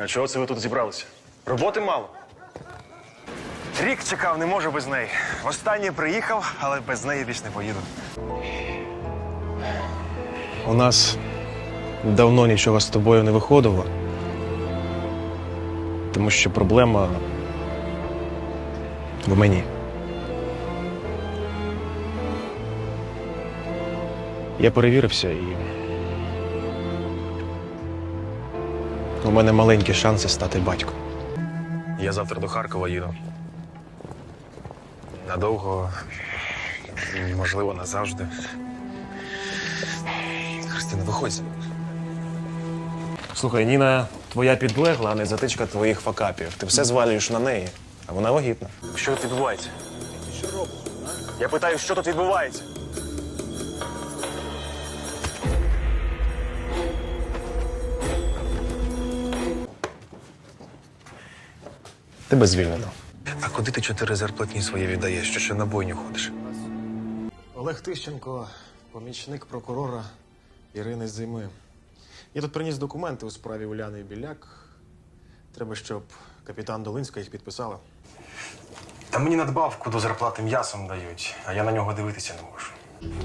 А чого це ви тут зібралися? Роботи мало. Рік чекав, не можу без неї. Востаннє приїхав, але без неї більш не поїду. У нас давно нічого з тобою не виходило. Тому що проблема в мені. Я перевірився і. У мене маленькі шанси стати батьком. Я завтра до Харкова їду. Надовго, можливо, назавжди. Христина, виходь. за мене. Слухай, Ніна, твоя підлегла, а не затичка твоїх факапів. Ти все звалюєш на неї, а вона вагітна. Що тут відбувається? Що робиш? Я питаю, що тут відбувається? Тебе звільнено. А куди ти чотири зарплатні свої віддаєш, що ще на бойню ходиш? Олег Тищенко, помічник прокурора Ірини Зими. Я тут приніс документи у справі Уляни Біляк. Треба, щоб капітан Долинська їх підписала. Та мені надбавку до зарплати м'ясом дають, а я на нього дивитися не можу.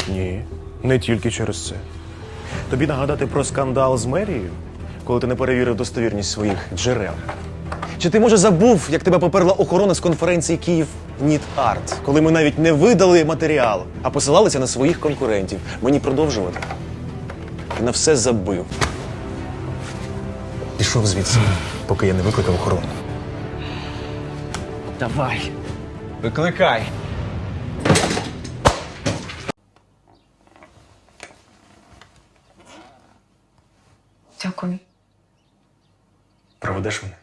Ні, не тільки через це. Тобі нагадати про скандал з мерією, коли ти не перевірив достовірність своїх джерел. Чи ти може забув, як тебе поперла охорона з конференції Київ Ніт Арт, коли ми навіть не видали матеріал, а посилалися на своїх конкурентів? Мені продовжувати. Ти на все забив. Пішов звідси, поки я не викликав охорону. Давай. Викликай. Дякую. Проведеш мене?